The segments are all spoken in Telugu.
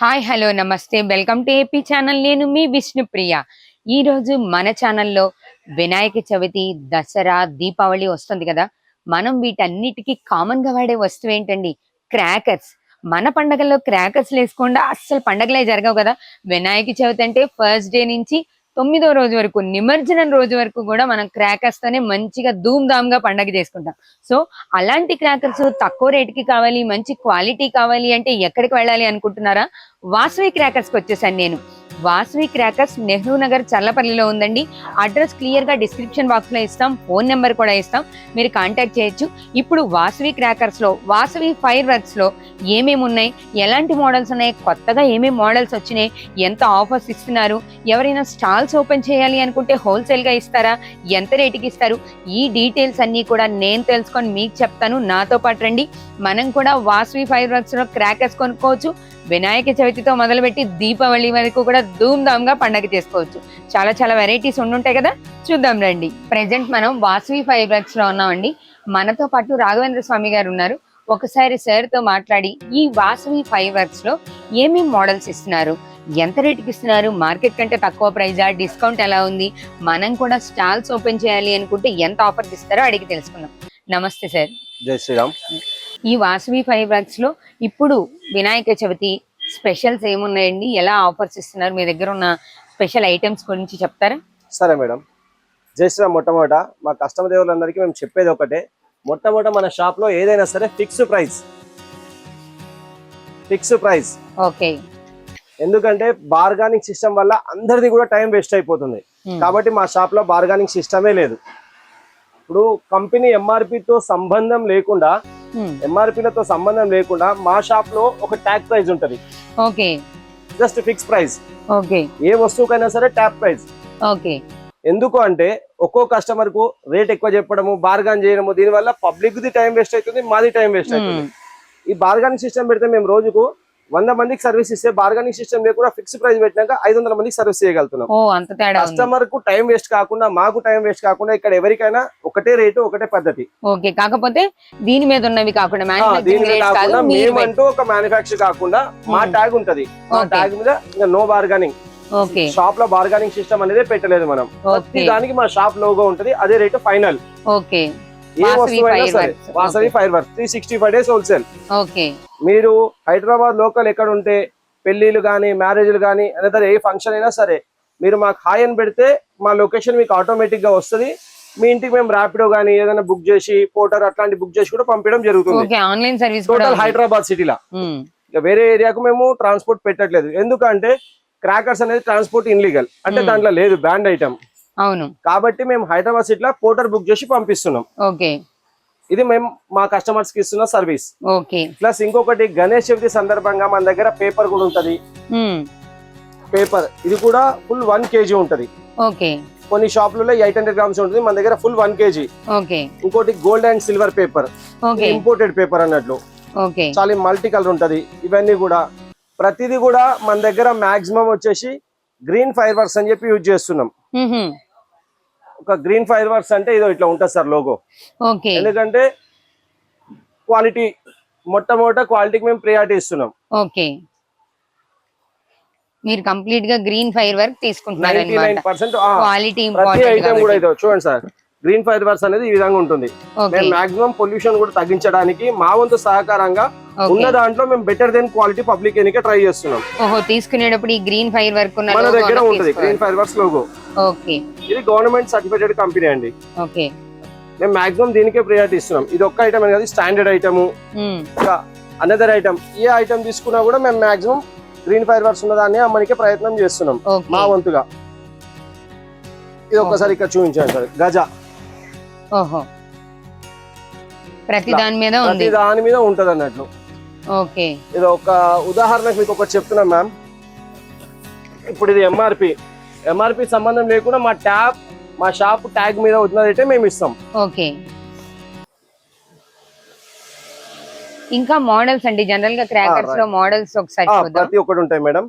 హాయ్ హలో నమస్తే. Welcome to AP channel. నేను మీ విష్ణుప్రియ. ఈరోజు మన ఛానల్లో వినాయక చవితి దసరా దీపావళి వస్తుంది కదా. మనం వీటన్నిటికీ కామన్గా వాడే వస్తువు ఏంటండి? క్రాకర్స్ మన పండగల్లో క్రాకర్స్ వేసుకోకుండా అస్సలు పండగలే జరగవు కదా. వినాయక చవితి అంటే ఫస్ట్ డే నుంచి తొమ్మిదో రోజు వరకు నిమజ్జనం రోజు వరకు కూడా మనం క్రాకర్స్ తోనే మంచిగా ధూమ్ ధామ్గా పండగ చేసుకుంటాం. సో అలాంటి క్రాకర్స్ తక్కువ రేటుకి కావాలి మంచి క్వాలిటీ కావాలి అంటే ఎక్కడికి వెళ్ళాలి అనుకుంటున్నారా? వాసవి క్రాకర్స్కి వచ్చేసాను నేను. వాసవి క్రాకర్స్ నెహ్రూ నగర్ చల్లపల్లిలో ఉందండి. అడ్రస్ క్లియర్గా డిస్క్రిప్షన్ బాక్స్లో ఇస్తాం. ఫోన్ నెంబర్ కూడా ఇస్తాం. మీరు కాంటాక్ట్ చేయొచ్చు. ఇప్పుడు వాసవి క్రాకర్స్లో వాసవి ఫైర్ వర్క్స్లో ఏమేమి ఉన్నాయి? ఎలాంటి మోడల్స్ ఉన్నాయి? కొత్తగా ఏమేమి మోడల్స్ వచ్చినాయి? ఎంత ఆఫర్స్ ఇస్తున్నారు? ఎవరైనా స్టాల్స్ ఓపెన్ చేయాలి అనుకుంటే హోల్సేల్గా ఇస్తారా? ఎంత రేటుకి ఇస్తారు? ఈ డీటెయిల్స్ అన్నీ కూడా నేను తెలుసుకొని మీకు చెప్తాను. నాతో పాటు రండి. మనం కూడా వాసవి ఫైర్ వర్క్స్లో క్రాకర్స్ కొనుక్కోవచ్చు. వినాయక చవితితో మొదలుపెట్టి దీపావళి వరకు కూడా ధూమ్ధామ్గా పండగ చేసుకోవచ్చు. చాలా చాలా వెరైటీస్ ఉండుంటాయి కదా? చూద్దాం రండి. ప్రెసెంట్ మనం వాసవి ఫైర్ వర్క్స్లో ఉన్నామండి. మనతో పాటు రాఘవేంద్ర స్వామి గారు ఉన్నారు. ఒకసారి సార్తో మాట్లాడి ఈ వాసవి ఫైవ్ వర్క్స్లో ఏమేమి మోడల్స్ ఇస్తున్నారు? ఎంత రేటుకి ఇస్తున్నారు? మార్కెట్ కంటే తక్కువ ప్రైజా? డిస్కౌంట్ ఎలా ఉంది? మనం కూడా స్టాల్స్ ఓపెన్ చేయాలి అనుకుంటే ఎంత ఆఫర్ ఇస్తారో అడిగి తెలుసుకుందాం. నమస్తే సార్. జై శ్రీరామ్. ఈ వాసవి ఫైవ్లో ఇప్పుడు వినాయక చవితి స్పెషల్స్ ఏమున్నాయండి? ఎలా ఆఫర్స్ ఇస్తున్నారు? మీ దగ్గర ఉన్న స్పెషల్ ఐటమ్స్ గురించి చెప్తారా? సరే మేడం. జై శ్రీరామ్ మొట్టమొదట మా కస్టమర్ దేవులందరికీ మేము చెప్పేది ఒకటే. మొట్టమొదట మన షాప్లో ఏదైనా సరే fix price. Fix price. Okay. ఎందుకంటే బార్గానిక్ సిస్టమ్ వల్ల అందరిది కూడా టైం వేస్ట్ అయిపోతుంది. కాబట్టి మా షాప్లో బార్గానిక్ సిస్టమే లేదు. ఇప్పుడు కంపెనీ ఎంఆర్పితో సంబంధం లేకుండా ఎంఆర్పీలతో సంబంధం లేకుండా మా షాప్లో ఒక ట్యాగ్ ప్రైస్ ఉంటది. Okay. Just fix price okay. ఏ వస్తువుకైనా సరే ట్యాగ్ ప్రైస్ ఓకే. ఎందుకు అంటే ఒక్కో కస్టమర్కు రేట్ ఎక్కువ చెప్పడము బార్గాన్ చేయడము దీనివల్ల పబ్లిక్ ది టైం వేస్ట్ అవుతుంది మాది టైం వేస్ట్ అవుతుంది. ఈ బార్గానిక్ సిస్టమ్ పెడితే మేము రోజుకు వంద మందికి సర్వీస్ ఇస్తే బార్గానిక్ సిస్టమ్ లేకుండా ఫిక్స్ ప్రైస్ పెట్టినాక ఐదు వందల మందికి సర్వీస్ చేయగలుగుతున్నాం. కస్టమర్కు టైం వేస్ట్ కాకుండా మాకు టైం వేస్ట్ కాకుండా ఇక్కడ ఎవరికైనా ఒకటే రేటు ఒకటే పద్ధతి. ఓకే కాకపోతే దీని మీద ఉన్నవి కాకుండా దీని మీద కాకుండా మేమంటూ ఒక మ్యానుఫాక్చర్ కాకుండా మా Hmm. ట్యాగ్ ఉంటది. మా. ట్యాగ్ మీద ఇంకా నో బార్గానింగ్ షాప్లో బార్గానింగ్ సిస్టమ్ అనేది పెట్టలేదు మనం. దానికి మా షాప్ లోగో ఉంటది అదే రేటు ఫైనల్ ఓకే ఏ సరే. Vasavi fire work three sixty five days wholesale మీరు హైదరాబాద్ లోకల్ ఎక్కడ ఉంటే పెళ్ళిళ్ళు కానీ మ్యారేజ్లు కానీ లేదా ఏ ఫంక్షన్ అయినా సరే మీరు మాకు హాయ్ అని పెడితే మా లొకేషన్ మీకు ఆటోమేటిక్గా వస్తుంది. మీ ఇంటికి మేము ర్యాపిడో కానీ ఏదైనా బుక్ చేసి పోటర్ అట్లాంటి బుక్ చేసి కూడా పంపించడం జరుగుతుంది. టోటల్. హైదరాబాద్ సిటీలో ఉమ్, ఇక వేరే ఏరియాకు మేము ట్రాన్స్పోర్ట్ పెట్టట్లేదు. ఎందుకంటే క్రాకర్స్ అనేది ట్రాన్స్పోర్ట్ ఇన్లీగల్ అంటే Hmm. దాంట్లో లేదు బ్యాండ్ ఐటమ్ అవును. కాబట్టి మేము హైదరాబాద్ సిటీలో పోటర్ బుక్ చేసి పంపిస్తున్నాం. ఓకే. ఇది మేము మా కస్టమర్స్కి ఇస్తున్న సర్వీస్. ఓకే. ప్లస్ ఇంకొకటి గణేష్ చవితి సందర్భంగా మన దగ్గర పేపర్ కూడా ఉంటది. పేపర్. ఇది కూడా ఫుల్ వన్ కేజీ ఉంటది. ఓకే. కొన్ని షాపులలో ఎయిట్ హండ్రెడ్ గ్రామ్స్ ఉంటుంది. మన దగ్గర ఫుల్ వన్ కేజీ ఓకే. ఇంకోటి gold and silver paper imported paper అన్నట్లు. ఓకే. చాలా మల్టీ కలర్ ఉంటది. ఇవన్నీ కూడా. ప్రతిదీ కూడా మన దగ్గర మాక్సిమం వచ్చేసి గ్రీన్ ఫైర్ వర్క్స్ అని చెప్పి యూజ్ చేస్తున్నాం. ఒక గ్రీన్ ఫైర్ వర్క్స్ అంటే ఇదో ఇట్లా ఉంటుంది సార్ లోగో ఓకే. ఎందుకంటే క్వాలిటీ మొట్టమొదట క్వాలిటీకి మేము ప్రియారిటీ ఇస్తున్నాం. ఓకే. మీరు కంప్లీట్గా గ్రీన్ ఫైర్ వర్క్ తీసుకుంటున్నారు క్వాలిటీ చూడండి సార్. గ్రీన్ ఫైర్ వర్క్స్ అనేది ఈ విధంగా ఉంటుంది. మేము మాక్సిమం పొల్యూషన్ కూడా తగ్గించడానికి మా వంతు సహకారంగా ఉన్న దాంట్లో మేము బెటర్ దెన్ క్వాలిటీ పబ్లిక్ ఎన్నిక ట్రై చేస్తున్నాం. ఓహో తీసుకునేటప్పుడు ఈ గ్రీన్ ఫైర్ వర్క్ మన దగ్గర ఉంటుంది. Green fire works logo okay ఇది గవర్నమెంట్ సర్టిఫికేటెడ్ కంపెనీ అండి. ఓకే మేము మాక్సిమం దీనికే ప్రియారిటీ ఇస్తున్నాం. ఇది ఒక్క ఐటమ్ కాదు స్టాండర్డ్ ఐటమ్ అనదర్ ఐటమ్ ఏ ఐటమ్ తీసుకున్నా కూడా మేము మాక్సిమం గ్రీన్ ఫైర్ వర్క్స్ ఉన్న దాన్ని అమ్మనికే ప్రయత్నం చేస్తున్నాం. మా వంతుగా. ఇది ఒక్కసారి ఇక్కడ చూపించాను సార్. గజ. ఓహో. ప్రతి. దాని మీద ఉంది. ప్రతి దాని మీద ఉంటది అన్నట్లు. ఓకే. ఇది ఒక ఉదాహరణకు మీకు ఒకటి చెప్తున్నాం మ్యామ్. ఇప్పుడు ఇది ఎంఆర్పి ఎంఆర్పి సంబంధం లేకుండా మా ట్యాప్ మా షాప్ ట్యాగ్ మీద వచ్చినదైతే మేము ఇస్తాం. ఓకే. ఇంకా మోడల్స్ అండి జనరల్గా క్రాకర్స్. లో మోడల్స్ ఒకసారి ప్రతి ఒక్కటి ఉంటాయి మేడం.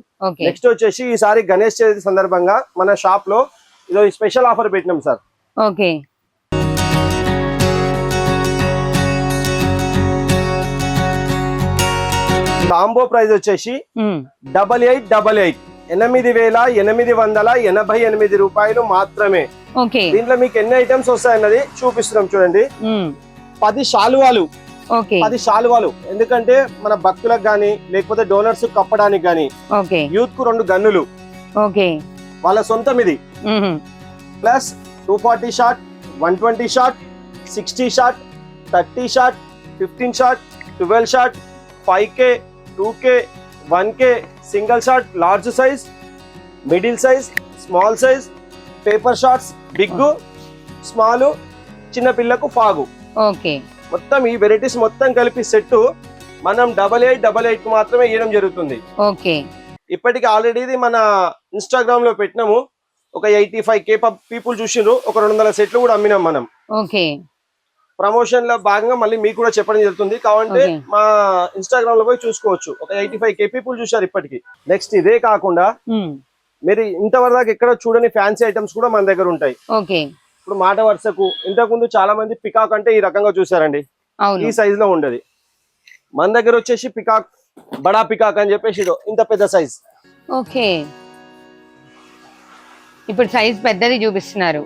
నెక్స్ట్ వచ్చేసి ఈసారి గణేష్ చవితి సందర్భంగా మన షాప్లో ఇదో స్పెషల్ ఆఫర్ పెట్టినాం సార్. ఓకే. కాంబో ప్రైస్ వచ్చేసి డబల్ ఎయిట్ డబల్ ఎయిట్. ఎనిమిది వేల ఎనిమిది వందల ఎనభై ఎనిమిది రూపాయలు మాత్రమే. దీంట్లో మీకు ఎన్ని ఐటమ్స్ వస్తాయన్నది చూపిస్తున్నాం చూడండి. పది శాలువాలు. పది శాలువాలు. ఎందుకంటే మన భక్తులకు గాని లేకపోతే డోనర్స్ కప్పడానికి గాని యూత్కు రెండు గన్నులు. ఓకే. వాళ్ళ సొంతం ఇది. Plus two forty shot one twenty shot sixty shot thirty shot fifteen shot twelve shot five K two K one K single shot large size middle size small size paper shots big small చిన్న పిల్లకు ఫాగు. ఓకే. మొత్తం ఈ వెరైటీస్ మొత్తం కలిపి సెట్ మనం డబల్ ఎయిట్ డబల్ ఎయిట్ మాత్రమే ఇవ్వడం జరుగుతుంది. ఓకే. ఇప్పటికి ఆల్రెడీ ఇది మన ఇన్స్టాగ్రామ్లో పెట్టినాము. ఒక ఎయిటీ ఫైవ్ కే పీపుల్ చూసిండ్రు ఒక రెండు వందల సెట్లు కూడా అమ్మినాం మనం. ఓకే. ప్రమోషన్లో భాగంగా మళ్ళీ మీకు కూడా చెప్పడం జరుగుతుంది. కావాలంటే. మా ఇన్స్టాగ్రామ్లో పోయి చూసుకోవచ్చు. ఒక ఎయిటీ ఫైవ్ కే పీపుల్ చూసారు ఇప్పటికి. నెక్స్ట్ ఇదే కాకుండా మీరు ఇంతవరకు ఎక్కడ చూడని ఫ్యాన్సీ ఐటమ్స్ కూడా మన దగ్గర ఉంటాయి. ఇప్పుడు మాట వరుసకు ఇంతకు ముందు చాలా మంది పికాక్ అంటే ఈ రకంగా చూసారండి ఈ సైజ్లో ఉండేది. మన దగ్గర వచ్చేసి పికాక్ బడా పికాక్ అని చెప్పేసి ఇంత పెద్ద సైజ్ ఓకే. ఇప్పుడు సైజ్ పెద్దది చూపిస్తున్నారు.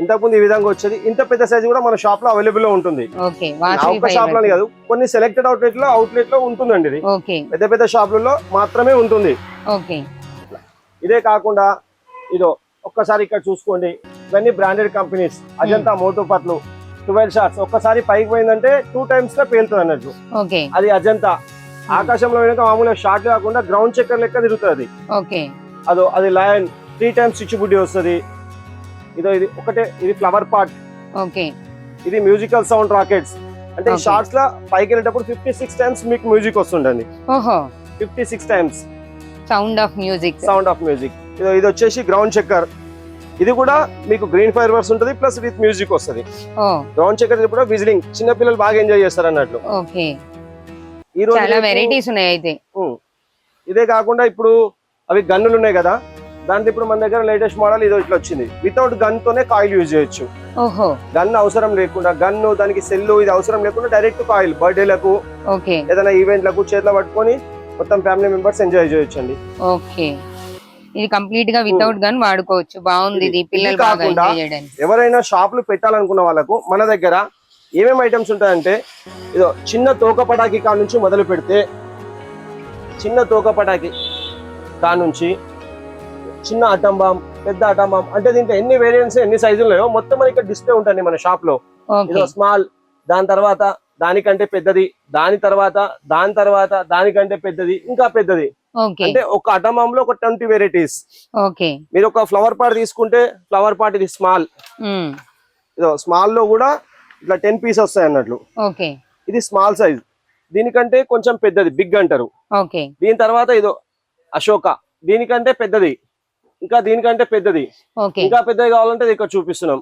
ఇంతకు ముందు ఈ విధంగా వచ్చేది. ఇంత పెద్ద సైజ్ కూడా మన షాప్లో అవైలబుల్లో ఉంటుంది. ఒక్క షాప్లో కాదు కొన్ని సెలెక్టెడ్ అవుట్లెట్లో అవుట్లెట్లో ఉంటుందండి ఇది. పెద్ద పెద్ద షాపులలో మాత్రమే ఉంటుంది. ఇదే కాకుండా ఇదో ఒక్కసారి ఇక్కడ చూసుకోండి. ఇవన్నీ బ్రాండెడ్ కంపెనీస్ అజంతా మోటో పట్లు ట్వెల్వ్ షార్ట్స్ ఒక్కసారి పైకి పోయిందంటే టూ టైమ్స్గా పేలుతుంది అన్నట్టు. అది అజంతా. ఆకాశంలో వెనుక మామూలుగా షార్ట్ కాకుండా గ్రౌండ్ చెక్కర్ లెక్క తిరుగుతుంది అదో. అది లయన్ త్రీ టైమ్స్ స్విచ్ బుడ్డి వస్తుంది. ఇదో ఇది ఒకటే ఇది ఫ్లవర్ పార్ట్ ఓకే. ఇది మ్యూజికల్ సౌండ్ రాకెట్స్ అంటే. షార్ట్స్లో పైకి వెళ్ళేటప్పుడు ఫిఫ్టీ సిక్స్ టైమ్స్ మీకు మ్యూజిక్ వస్తుండండి ఓహో. Fifty six times sound of music sound of music ఇది ఇది వచ్చేసి గ్రౌండ్ చెక్కర్ ఇది కూడా మీకు గ్రీన్ ఫైర్ వర్స్ ఉంటుంది ప్లస్ విత్ మ్యూజిక్ వస్తుంది. గ్రౌండ్ చెక్కర్ కూడా విజిలింగ్ చిన్న పిల్లలు బాగా ఎంజాయ్ చేస్తారు అన్నట్లు. ఈ రోజు వెరైటీస్ ఉన్నాయి అయితే. ఇదే కాకుండా ఇప్పుడు అవి గన్నులు ఉన్నాయి కదా దాంట్లో ఇప్పుడు మన దగ్గర లేటెస్ట్ మోడల్ ఇది ఇట్లా వచ్చింది. వితౌట్ గన్ తోనే కాయిల్ యూజ్ చేయొచ్చు. గన్ అవసరం లేకుండా గన్ను దానికి సెల్ ఇది అవసరం లేకుండా డైరెక్ట్ కాయిల్ బర్త్డేలకు ఏదైనా ఈవెంట్లకు చేతిలో పట్టుకొని మొత్తం ఫ్యామిలీ మెంబర్స్ ఎంజాయ్ చేయొచ్చండి. ఓకే. ఇది కంప్లీట్గా వితౌట్ గన్ వాడుకోవచ్చు. బాగుంది ఇది పిల్లలు కాకుండా ఎవరైనా షాపులు పెట్టాలనుకున్న వాళ్ళకు మన దగ్గర ఏమేమి ఐటమ్స్ ఉంటాయంటే ఇదో చిన్న తోక పటాకి కా నుంచి మొదలు పెడితే చిన్న తోక పటాకి కా నుంచి చిన్న అటం బాంబ్ పెద్ద అటం బాంబ్ అంటే దీంట్లో ఎన్ని వేరియంట్స్ ఎన్ని సైజులు ఉన్నాయో మొత్తం మనకి డిస్ప్లే ఉంటుంది మన షాప్లో. స్మాల్ దాని తర్వాత దానికంటే పెద్దది దాని తర్వాత దాని తర్వాత దానికంటే పెద్దది ఇంకా పెద్దది. అంటే ఒక అటం బాంబ్లో ఒక ట్వంటీ వెరైటీస్ మీరు ఒక ఫ్లవర్ పాట్ తీసుకుంటే ఫ్లవర్ పాట్ ఇది స్మాల్ ఉమ్, ఇదో స్మాల్లో కూడా ఇట్లా టెన్ పీస్ వస్తాయి అన్నట్లు. ఇది స్మాల్ సైజ్ దీనికంటే కొంచెం పెద్దది బిగ్ అంటారు. దీని తర్వాత ఇదో అశోక. దీనికంటే పెద్దది. ఇంకా దీనికంటే పెద్దది. ఇంకా పెద్దది కావాలంటే ఇక్కడ చూపిస్తున్నాం.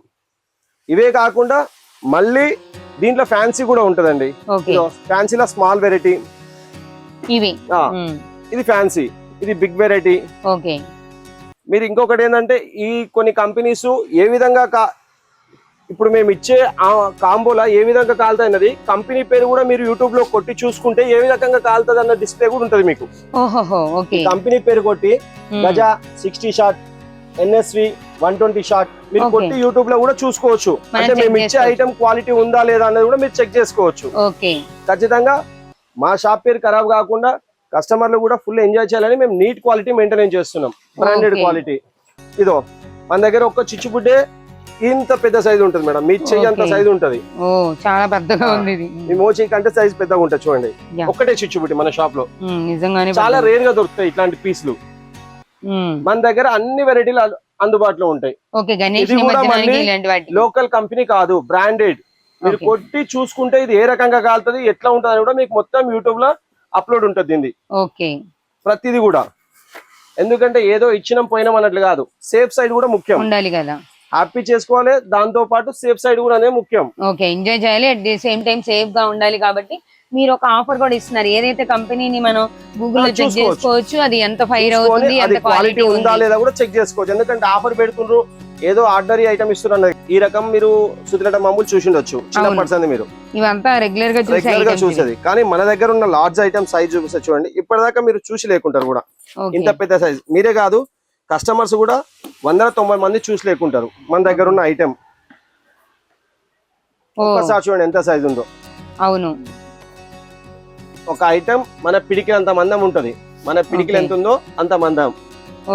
ఇవే కాకుండా మళ్ళీ దీంట్లో ఫ్యాన్సీ కూడా ఉంటదండి. ఫ్యాన్సీలో స్మాల్ వెరైటీ. ఇవి. ఇది ఫ్యాన్సీ. ఇది బిగ్ వెరైటీ. మీరు ఇంకొకటి ఏంటంటే ఈ కొన్ని కంపెనీస్ ఏ విధంగా కా ఇప్పుడు మేము ఇచ్చే ఆ కాంబోలా ఏ విధంగా కాలుతాయినది కంపెనీ పేరు కూడా మీరు యూట్యూబ్లో కొట్టి చూసుకుంటే ఏ విధంగా కాలుతుంది అన్న డిస్ప్లే కూడా ఉంటుంది మీకు. కంపెనీ పేరు కొట్టి గజ sixty shot NSV one twenty shot మీరు. కొట్టి యూట్యూబ్లో కూడా చూసుకోవచ్చు. అంటే మేము ఇచ్చే. ఐటమ్ క్వాలిటీ ఉందా లేదా అనేది కూడా మీరు చెక్ చేసుకోవచ్చు. ఖచ్చితంగా మా షాప్ పేరు ఖరాబ్ కాకుండా కస్టమర్లు కూడా ఫుల్ ఎంజాయ్ చేయాలని మేము నీట్ క్వాలిటీ మెయింటైన్ చేస్తున్నాం. బ్రాండెడ్. క్వాలిటీ ఇదో మన దగ్గర ఒక్క చిచ్చుబుడ్డే ఇంత పెద్ద సైజు ఉంటుంది మేడం. మీ చెయ్యి అంత. సైజు ఉంటది. ఓ చాలా పెద్దగా. ఉంది ఇది. మీ మోచి కంటే సైజ్ పెద్దగా ఉంటుంది చూడండి. ఒక్కటే చిచ్చుబుడ్డి మన షాప్లో. నిజంగానే చాలా. రేర్గా దొరుకుతాయి ఇట్లాంటి పీసులు. మన దగ్గర అన్ని వెరైటీలు అందుబాటులో ఉంటాయి. ఇది కూడా మళ్ళీ లోకల్ కంపెనీ కాదు బ్రాండెడ్ మీరు. కొట్టి చూసుకుంటే ఇది ఏ రకంగా కాలుతుంది ఎట్లా ఉంటుంది అని కూడా మీకు మొత్తం యూట్యూబ్లో అప్లోడ్ ఉంటుంది దీన్ని. ఓకే. ప్రతిదీ కూడా. ఎందుకంటే ఏదో ఇచ్చినాం పోయినాం అన్నట్లు కాదు. సేఫ్ సైడ్ కూడా ముఖ్యం. ఉండాలి కదా. హ్యాపీ చేసుకోవాలి. దాంతో పాటు సేఫ్ సైడ్ కూడా అనేది ముఖ్యం. ఓకే ఎంజాయ్ చేయాలి. అట్ ది సేమ్ టైం సేఫ్గా ఉండాలి కాబట్టి మీరు ఒక ఆఫర్ కూడా ఇస్తున్నారు. ఏదైతే కంపెనీని మనం గూగుల్ చెక్ చూసుకోవచ్చు. అది ఎంత ఫైర్ అవుతుంది ఎంత క్వాలిటీ ఉందా లేదా కూడా చెక్ చేసుకోవచ్చు. ఎందుకంటే ఆఫర్ పెడుతుండ్రు ఏదో ఆర్డరీ ఐటమ్ ఇస్తున్నారు. ఈ రకం మీరు సుతిరట మామూలు చూసిండొచ్చు. చిన్న. పర్సన్ మీరు. ఇవంతా రెగ్యులర్గా చూసే రెగ్యులర్గా. చూసేది. కానీ మన దగ్గర ఉన్న లార్జ్ ఐటమ్ సైజ్ చూపిస్తే చూడండి. ఇప్పటిదాకా మీరు చూసి లేకుంటారు కూడా. ఇంత పెద్ద సైజ్ మీరే కాదు కస్టమర్స్ కూడా వందల తొంభై మంది చూసి లేకుంటారు. మన దగ్గర ఉన్న ఐటమ్ ఓ, ఒక్కసారి చూడండి ఎంత సైజ్ ఉందో. అవును. ఒక ఐటమ్ మన పిడికి అంత మందం ఉంటది. మన పిడికిలు Okay. ఎంత ఉందో అంత మందం.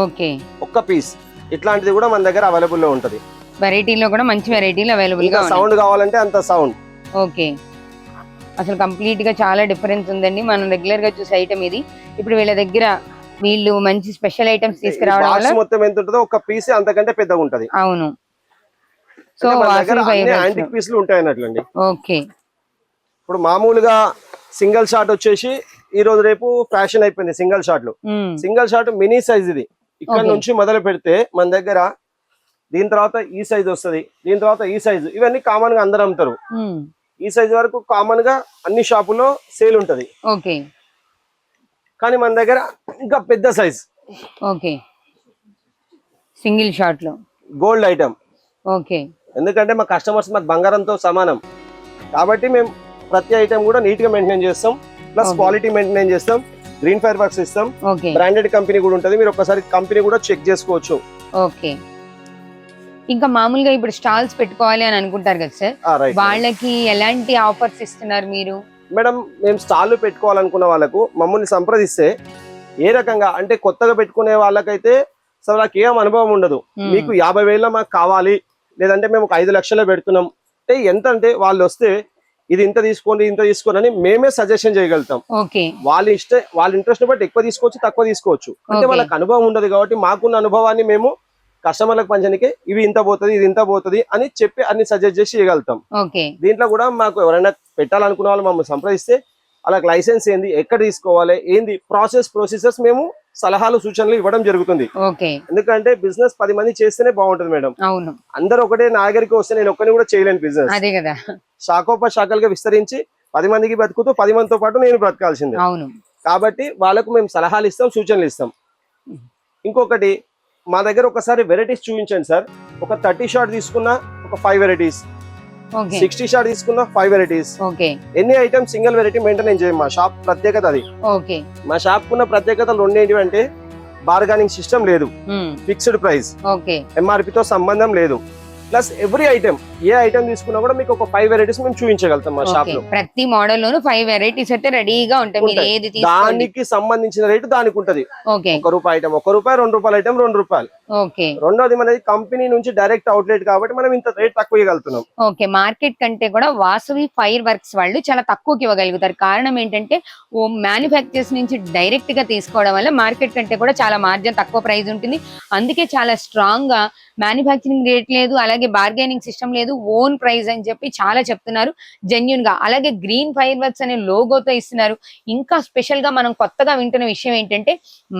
ఓకే. ఒక్క పీస్ ఇట్లాంటిది కూడా మన దగ్గర అవైలబుల్లో ఉంటది. వెరైటీలో కూడా మంచి వెరైటీలు అవైలబుల్గా సౌండ్ కావాలంటే అంత సౌండ్ ఓకే. అసలు కంప్లీట్గా చాలా డిఫరెన్స్ ఉందండి. మనం రెగ్యులర్గా చూసే ఐటమ్ ఇది. ఇప్పుడు వీళ్ళ దగ్గర వీళ్ళు మంచి స్పెషల్ ఐటమ్స్ తీసుకురావడం వల్ల మొత్తం ఎంత ఉంటుందో ఒక పీస్ అంతకంటే పెద్దగా ఉంటది అవును సో యాంటిక్ పీసులు ఉంటాయి అన్నట్లండి ఓకే. ఇప్పుడు మామూలుగా సింగిల్ షాట్ వచ్చేసి ఈ రోజు రేపు ఫ్యాషన్ అయిపోయింది సింగిల్ షాట్లు. సింగిల్ షాట్ మినీ సైజ్ ఇది ఇక్కడ. నుంచి మొదలు పెడితే మన దగ్గర దీని తర్వాత ఈ సైజ్ వస్తది దీని తర్వాత ఈ సైజ్. ఇవన్నీ కామన్గా అందరు అమ్ముతారు. ఈ సైజ్ వరకు కామన్గా అన్ని షాపుల్లో సేల్ ఉంటది. కానీ మన దగ్గర ఇంకా పెద్ద సైజ్ ఓకే. సింగిల్ షాట్లో గోల్డ్ ఐటమ్ ఓకే. ఎందుకంటే మా కస్టమర్స్ మాకు బంగారంతో సమానం. కాబట్టి మేము ప్రతి ఐటమ్ కూడా నీట్గా మెయింటైన్ చేస్తాం. ప్లస్. క్వాలిటీ మెయింటైన్ చేస్తాం. గ్రీన్ ఫైర్ వర్క్స్ ఇస్తాం బ్రాండెడ్ కంపెనీ కూడా ఉంటది. మీరు ఒకసారి కంపెనీ కూడా చెక్ చేసుకోవచ్చు. ఓకే. ఇంకా మామూలుగా ఇప్పుడు స్టాల్స్ పెట్టుకోవాలి అని అనుకుంటారు కదా సార్? రైట్ వాళ్ళకి ఎలాంటి ఆఫర్స్ ఇస్తున్నారు మీరు? మేడం మేము స్టాల్ పెట్టుకోవాలనుకున్న వాళ్ళకు మమ్మల్ని సంప్రదిస్తే ఏ రకంగా? అంటే కొత్తగా పెట్టుకునే వాళ్ళకైతే అసలు నాకు ఏం అనుభవం ఉండదు. మీకు యాభై వేల మాకు కావాలి. లేదంటే మేము ఒక ఐదు లక్షలే పెడుతున్నాం. అంటే ఎంత అంటే వాళ్ళు వస్తే ఇది ఇంత తీసుకోండి ఇంత తీసుకోండి అని మేమే సజెషన్ చేయగలుగుతాం. వాళ్ళ ఇష్ట వాళ్ళ ఇంట్రెస్ట్ బట్టి ఎక్కువ తీసుకోవచ్చు తక్కువ తీసుకోవచ్చు. అంటే. వాళ్ళకి అనుభవం ఉండదు కాబట్టి మాకున్న అనుభవాన్ని మేము కస్టమర్లకు పంచడానికి ఇవి ఇంత పోతుంది ఇది ఇంత పోతుంది అని చెప్పి అన్ని సజెస్ట్ చేసి ఓకే. దీంట్లో కూడా మాకు ఎవరైనా పెట్టాలనుకున్న వాళ్ళు మమ్మల్ని సంప్రదిస్తే వాళ్ళకి లైసెన్స్ ఏంది ఎక్కడ తీసుకోవాలి ఏంది ప్రాసెస్ ప్రొసీజర్స్ మేము సలహాలు సూచనలు ఇవ్వడం జరుగుతుంది. ఎందుకంటే బిజినెస్ పది మంది చేస్తేనే బాగుంటుంది మేడం. అందరూ ఒకటే నా దగ్గరికి వస్తే నేను ఒక్కని కూడా చేయలేను బిజినెస్ అదే కదా. శాఖోప శాఖలుగా విస్తరించి పది మందికి బతుకుతూ పది మందితో పాటు నేను బ్రతకాల్సిందే. కాబట్టి వాళ్ళకు మేము సలహాలు ఇస్తాం సూచనలు ఇస్తాం. ఇంకొకటి మా దగ్గర ఒకసారి వెరైటీస్ చూపించండి సార్. ఒక థర్టీ షాట్ తీసుకున్నా ఒక ఫైవ్ వెరైటీస్. సిక్స్టీ షాట్ తీసుకున్నా ఫైవ్ వెరైటీస్. ఎన్ని ఐటమ్స్ సింగిల్ వెరైటీ మెయింటైన్ చేయం మా షాప్ ప్రత్యేకత అది. మా షాప్ కున్న ప్రత్యేకతలు రెండు ఏంటివి అంటే బార్గానింగ్ సిస్టమ్ లేదు ఫిక్స్డ్ ప్రైస్ ఎంఆర్పి తో సంబంధం లేదు. ప్లస్ ఎవ్రీ ఐటమ్ ఏ ఐటమ్ తీసుకున్నా కూడా మీకు ఒక ఫైవ్ వెరైటీస్ మేము చూపించగలుగుతాం మా షాప్లో. ప్రతి మోడల్ లోను ఫైవ్ వెరైటీస్ అయితే రెడీగా ఉంటాయి. దానికి సంబంధించిన రేటు దానికి ఉంటది. ఒక రూపాయి ఐటమ్ ఒక రూపాయి రెండు రూపాయల ఐటమ్ రెండు రూపాయలు. ఓకే. రెండోది మనది కంపెనీ నుంచి డైరెక్ట్ అవుట్లెట్ కాబట్టి మనం ఇంత రేట్ తక్కువ ఇవ్వగలుగుతున్నాం. ఓకే. మార్కెట్ కంటే కూడా వాసవి ఫైర్ వర్క్స్ వాళ్ళు చాలా తక్కువకి ఇవ్వగలుగుతారు. కారణం ఏంటంటే ఓ మ్యానుఫ్యాక్చర్స్ నుంచి డైరెక్ట్గా తీసుకోవడం వల్ల మార్కెట్ కంటే కూడా చాలా మార్జిన్ తక్కువ ప్రైస్ ఉంటుంది. అందుకే చాలా స్ట్రాంగ్గా మ్యానుఫ్యాక్చరింగ్ రేట్ లేదు. అలాగే బార్గెనింగ్ సిస్టమ్ లేదు ఓన్ ప్రైస్ అని చెప్పి చాలా చెప్తున్నారు. జెన్యున్గా. అలాగే గ్రీన్ ఫైర్ వర్క్స్ అనే లోగోతో ఇస్తున్నారు. ఇంకా స్పెషల్గా మనం కొత్తగా వింటున్న విషయం ఏంటంటే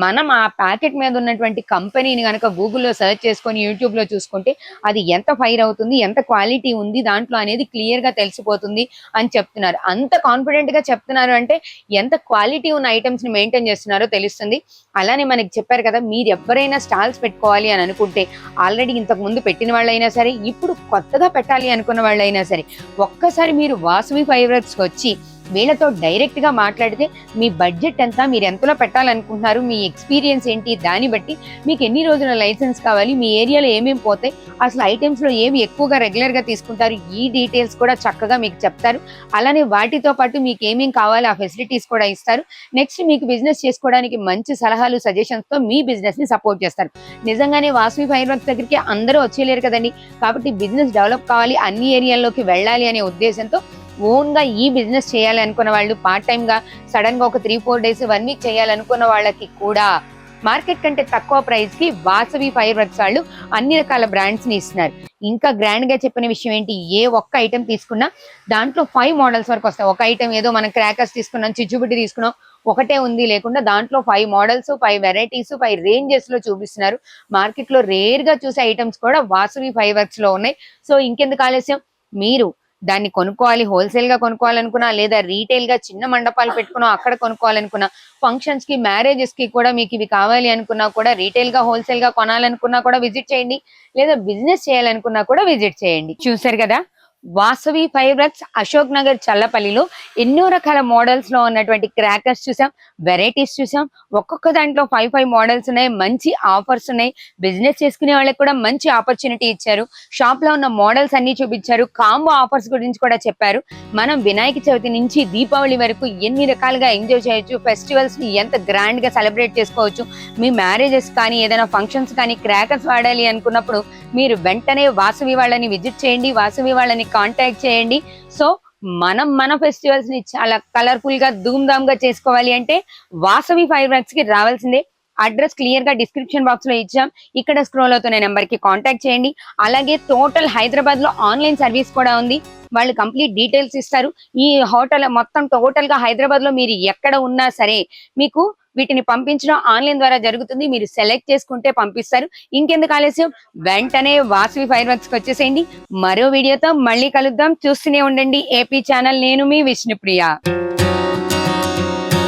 మనం ఆ ప్యాకెట్ మీద ఉన్నటువంటి కంపెనీని కనుక గూగుల్లో సెర్చ్ చేసుకొని యూట్యూబ్లో చూసుకుంటే అది ఎంత ఫైర్ అవుతుంది ఎంత క్వాలిటీ ఉంది దాంట్లో అనేది క్లియర్గా తెలిసిపోతుంది అని చెప్తున్నారు. అంత కాన్ఫిడెంట్గా చెప్తున్నారు అంటే ఎంత క్వాలిటీ ఉన్న ఐటమ్స్ని మెయింటైన్ చేస్తున్నారో తెలుస్తుంది. అలానే మనకి చెప్పారు కదా మీరు ఎవరైనా స్టాల్స్ పెట్టుకోవాలి అని అనుకుంటే ఆల్రెడీ ఇంతకు ముందు పెట్టిన వాళ్ళైనా సరే ఇప్పుడు కొత్తగా పెట్టాలి అనుకున్న వాళ్ళైనా సరే ఒక్కసారి మీరు వాసవి ఫైవర్స్కి వచ్చి వీళ్ళతో డైరెక్ట్గా మాట్లాడితే మీ బడ్జెట్ ఎంత మీరు ఎంతలో పెట్టాలనుకుంటున్నారు మీ ఎక్స్పీరియన్స్ ఏంటి దాన్ని బట్టి మీకు ఎన్ని రోజుల లైసెన్స్ కావాలి మీ ఏరియాలో ఏమేమి పోతాయి అసలు ఐటెమ్స్లో ఏమి ఎక్కువగా రెగ్యులర్గా తీసుకుంటారు ఈ డీటెయిల్స్ కూడా చక్కగా మీకు చెప్తారు. అలానే వాటితో పాటు మీకు ఏమేమి కావాలి ఆ ఫెసిలిటీస్ కూడా ఇస్తారు. నెక్స్ట్ మీకు బిజినెస్ చేసుకోవడానికి మంచి సలహాలు సజెషన్స్తో మీ బిజినెస్ని సపోర్ట్ చేస్తారు. నిజంగానే వాసవి ఫైర్ వర్క్స్ దగ్గరికి అందరూ వచ్చేలేరు కదండి. కాబట్టి బిజినెస్ డెవలప్ కావాలి అన్ని ఏరియాల్లోకి వెళ్ళాలి అనే ఉద్దేశంతో ఓన్గా ఈ బిజినెస్ చేయాలి అనుకున్న వాళ్ళు పార్ట్ టైం గా సడన్గా ఒక three four days one week చేయాలనుకున్న వాళ్ళకి కూడా మార్కెట్ కంటే తక్కువ ప్రైస్కి వాసవి ఫైర్ వర్క్స్ వాళ్ళు అన్ని రకాల బ్రాండ్స్ని ఇస్తున్నారు. ఇంకా గ్రాండ్గా చెప్పిన విషయం ఏంటి? ఏ ఒక్క ఐటెం తీసుకున్నా దాంట్లో ఫైవ్ మోడల్స్ వరకు వస్తాయి. ఒక ఐటెం ఏదో మనం క్రాకర్స్ తీసుకున్నాం చిచ్చుబుడ్డి తీసుకున్నాం ఒకటే ఉంది లేకుండా దాంట్లో five models five varieties five రేంజెస్లో చూపిస్తున్నారు. మార్కెట్లో రేర్గా చూసే ఐటమ్స్ కూడా వాసవి ఫైవ్ వర్క్స్లో ఉన్నాయి. సో ఇంకెందుకు ఆలస్యం? మీరు దాన్ని కొనుక్కోవాలి హోల్సేల్గా కొనుక్కోవాలనుకున్నా లేదా రీటైల్గా చిన్న మండపాలు పెట్టుకున్నా అక్కడ కొనుక్కోవాలనుకున్నా ఫంక్షన్స్కి మ్యారేజెస్కి కూడా మీకు ఇవి కావాలి అనుకున్నా కూడా రీటైల్గా హోల్సేల్గా కొనాలనుకున్నా కూడా విజిట్ చేయండి. లేదా బిజినెస్ చేయాలనుకున్నా కూడా విజిట్ చేయండి. చూసారు కదా? వాసవి ఫైబ్రక్స్ అశోక్ నగర్ చల్లపల్లిలో ఎన్నో రకాల మోడల్స్లో ఉన్నటువంటి క్రాకర్స్ చూసాం వెరైటీస్ చూసాం. ఒక్కొక్క దాంట్లో ఫైవ్ ఫైవ్ మోడల్స్ ఉన్నాయి మంచి ఆఫర్స్ ఉన్నాయి. బిజినెస్ చేసుకునే వాళ్ళకి కూడా మంచి ఆపర్చునిటీ ఇచ్చారు. షాప్లో ఉన్న మోడల్స్ అన్ని చూపించారు. కాంబో ఆఫర్స్ గురించి కూడా చెప్పారు. మనం వినాయక చవితి నుంచి దీపావళి వరకు ఎన్ని రకాలుగా ఎంజాయ్ చేయొచ్చు ఫెస్టివల్స్ని ఎంత గ్రాండ్గా సెలబ్రేట్ చేసుకోవచ్చు మీ మ్యారేజెస్ కానీ ఏదైనా ఫంక్షన్స్ కానీ క్రాకర్స్ వాడాలి అనుకున్నప్పుడు మీరు వెంటనే వాసవి వాళ్ళని విజిట్ చేయండి. వాసవి వాళ్ళని కాంటాక్ట్ చేయండి. సో మనం మన ఫెస్టివల్స్ని చాలా కలర్ఫుల్గా ధూమ్ ధామ్గా చేసుకోవాలి అంటే వాసవి ఫైవ్ వర్క్స్కి రావాల్సిందే. అడ్రస్ క్లియర్గా డిస్క్రిప్షన్ బాక్స్లో ఇచ్చాం. ఇక్కడ స్క్రోల్ అవుతున్న నెంబర్కి కాంటాక్ట్ చేయండి. అలాగే టోటల్ హైదరాబాద్లో ఆన్లైన్ సర్వీస్ కూడా ఉంది. వాళ్ళు కంప్లీట్ డీటెయిల్స్ ఇస్తారు. ఈ హోటల్ మొత్తం టోటల్గా హైదరాబాద్లో మీరు ఎక్కడ ఉన్నా సరే మీకు వీటిని పంపించడం ఆన్లైన్ ద్వారా జరుగుతుంది. మీరు సెలెక్ట్ చేసుకుంటే పంపిస్తారు. ఇంకెందుకు ఆలస్యం? వెంటనే వాసవి ఫైర్ వర్క్స్కి వచ్చేసేయండి. మరో వీడియోతో మళ్ళీ కలుద్దాం. చూస్తూనే ఉండండి. AP channel. నేను మీ విష్ణుప్రియ.